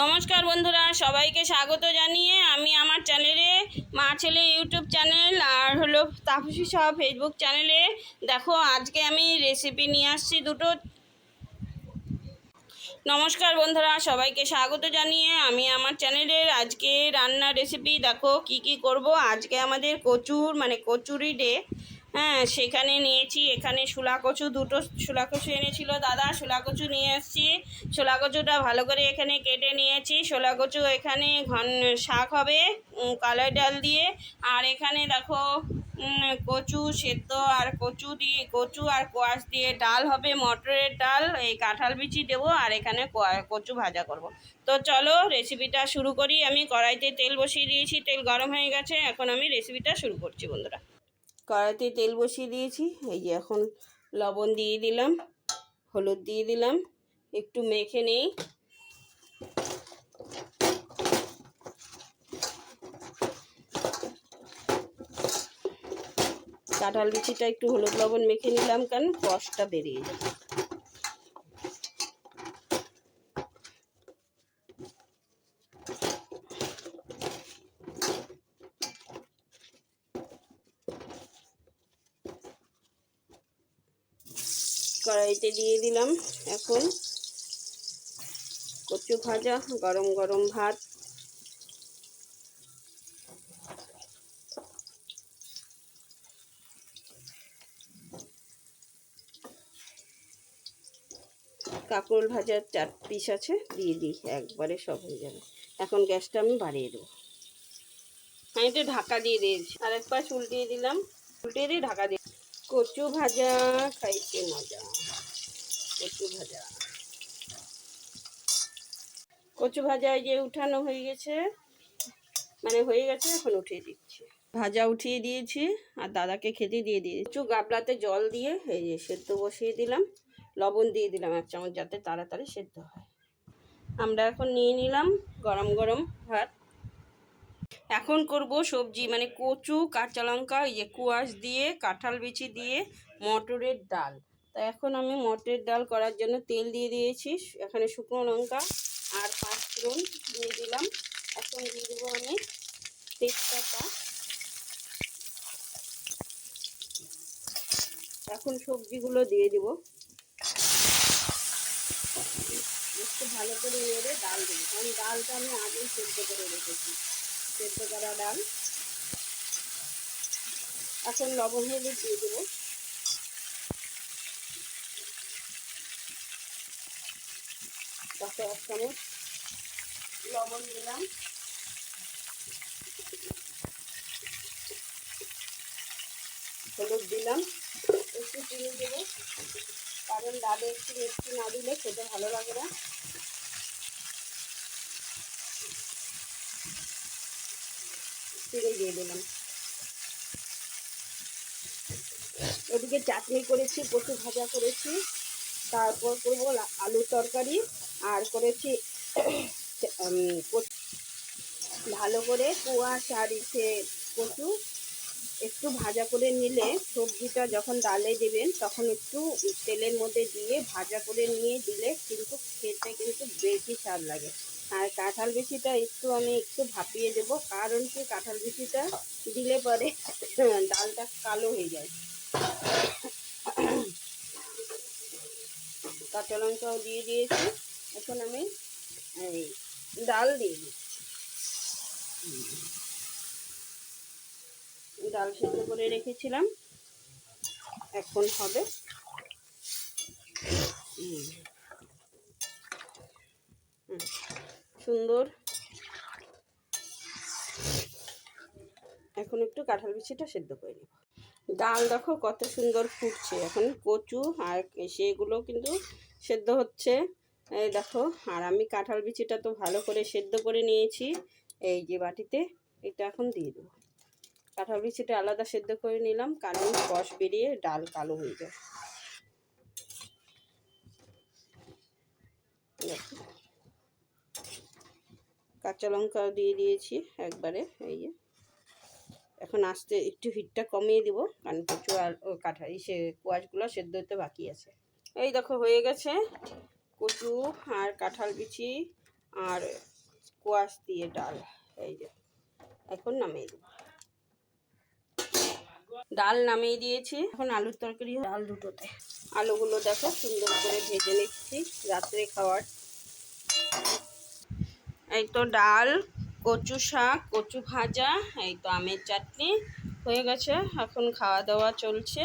নমস্কার বন্ধুরা, সবাইকে স্বাগত জানিয়ে আমি আমার চ্যানেলে মা ছেলে ইউটিউব চ্যানেল আর হলো তাপসী সহ ফেসবুক চ্যানেলে। দেখো, আজকে আমি রেসিপি নিয়ে আসছি দুটো। নমস্কার বন্ধুরা, সবাইকে স্বাগত জানিয়ে আমি আমার চ্যানেলের আজকে রান্নার রেসিপি দেখো, কি কি করব? আজকে আমাদের কচুর মানে কচুরি ডে হ্যাঁ সেখানে নিয়েছি, এখানে কচু দুটো শোলা কচু এনেছিল দাদা শোলা কচু নিয়ে এসেছি। শোলা কচুটা ভালো করে এখানে কেটে নিয়েছি। শোলা কচু এখানে ঘন শাক হবে কালাই ডাল দিয়ে। আর এখানে দেখো কচু সেদ্ধ আর কচু দিয়ে, কচু আর কোয়াশ দিয়ে ডাল হবে, মটরের ডাল, এই কাঁঠাল বিচি দেবো আর এখানে কচু ভাজা করব। তো চলো রেসিপিটা শুরু করি। আমি কড়াইতে তেল বসিয়ে দিয়েছি, তেল গরম হয়ে গেছে, এখন আমি রেসিপিটা শুরু করছি বন্ধুরা। কড়াইতে তেল বসিয়ে দিয়েছি। এই যে এখন লবণ দিয়ে দিলাম, হলুদ দিয়ে দিলাম, একটু মেখে নেই। কাঁঠাল বিচিটা একটু হলুদ লবণ মেখে নিলাম কারণ রসটা বেরিয়ে যাবে। কড়াইতে দিয়ে দিলাম এখন কচু ভাজা, গরম গরম ভাত। কাঁকরোল ভাজার চার পিস আছে, দিয়ে দিই, একবারে সব হয়ে যাবে। এখন গ্যাসটা আমি বাড়িয়ে দেবো। আমি একটু ঢাকা দিয়ে দিয়েছি। আর এক পাশ উল্টিয়ে দিলাম। উল্টিয়ে দিয়ে ঢাকা দিয়ে কচু ভাজা, খাইতে মজা। কচু ভাজা। কচু ভাজা যে উঠানো হয়ে গেছে। মানে হয়ে গেছে, এখন উঠিয়ে দিচ্ছি। ভাজা উঠিয়ে দিয়েছি, আর দাদাকে খেতে দিয়ে দিয়েছি। একটু গাবলাতে জল দিয়ে এই যে সেদ্ধ বসিয়ে দিলাম। লবণ দিয়ে দিলাম এক চামচ যাতে তাড়াতাড়ি সেদ্ধ হয়। আমরা এখন নিয়ে নিলাম গরম গরম ভাত। এখন করব সবজি মানে কচু, কাঁচা লঙ্কা, এই যে কুয়াশ দিয়ে, কাঁঠাল বিচি দিয়ে, মটরের ডাল। তা এখন আমি মটরের ডাল করার জন্য তেল দিয়ে দিয়েছি, এখানে শুকনো লঙ্কা আর পাঁচফোড়ন দিয়ে দিলাম। এখন দিয়ে দেবো আমি তেজপাতা। এখন সবজিগুলো দিয়ে দেবো। একটু ভালো করে নেড়ে ডাল দেবো, কারণ ডালটা আমি আগেই সেদ্ধ করে রেখেছি। সেদ্ধ করা ডাল। এখন লবণ হলুদ দিয়ে দেবো। তাতে এক লবণ দিলাম। হলুদ দিলাম। একটু চিনি দেবো। কারণ ডালে একটু মিষ্টি না দিলে খেতে ভালো লাগে না। চিনি দিয়ে দিলাম। ওদিকে চাটনি করেছি, কচু ভাজা করেছি, তারপর করব লা- আলুর তরকারি, আর করেছি ভালো করে আর ইসে কচু, একটু ভাজা করে নিলে সবজিটা যখন ডালে দেবেন তখন একটু তেলের মধ্যে দিয়ে ভাজা করে নিয়ে দিলে কিন্তু খেতে কিন্তু বেশি স্বাদ লাগে। আর কাঁঠাল বিচিটা একটু আমি একটু ভাপিয়ে দেব কারণ কি কাঁঠাল বিচিটা দিলে পরে ডালটা কালো হয়ে যায় কাঁচা লঙ্কাও দিয়ে দিয়েছি এখন আমি এই ডাল দিয়ে দিচ্ছি ডাল সেদ্ধ করে রেখেছিলাম এখন হবে। হুম, সুন্দর। এখন একটু কাঁঠাল বিচিটা সেদ্ধ করে নেব। ডাল দেখো কত সুন্দর ফুটছে, এখন কচু আর সেগুলো কিন্তু সেদ্ধ হচ্ছে। এই দেখো, আর আমি কাঁঠাল বিচিটা তো ভালো করে সেদ্ধ করে নিয়েছি, এই যে বাটিতে এটা এখন দিয়ে দেবো। কাঁঠাল বিচিটা আলাদা সেদ্ধ করে নিলাম, কারণ কষ বেরিয়ে ডাল কালো হয়ে যায় দেখো। কাঁচা লঙ্কা দিয়ে দিয়েছি একবারে এই যে। এখন আস্তে একটু হিটটা কমিয়ে দিব কারণ কচু আর কাঁঠা সে কোয়াশগুলো সেদ্ধ হতে বাকি আছে। এই দেখো হয়ে গেছে কচু আর কাঁঠাল বিচি আর কোয়াশ দিয়ে ডাল এই যে। এখন নামিয়ে দেবো। ডাল নামিয়ে দিয়েছি এখন আলুর তরকারি ডাল দুটোতে। আলুগুলো দেখো সুন্দর করে ভেজে নিচ্ছি রাত্রে খাওয়ার। এই তো ডাল, কচু শাক, কচু ভাজা, এই তো আমের চাটনি হয়ে গেছে। এখন খাওয়া দাওয়া চলছে।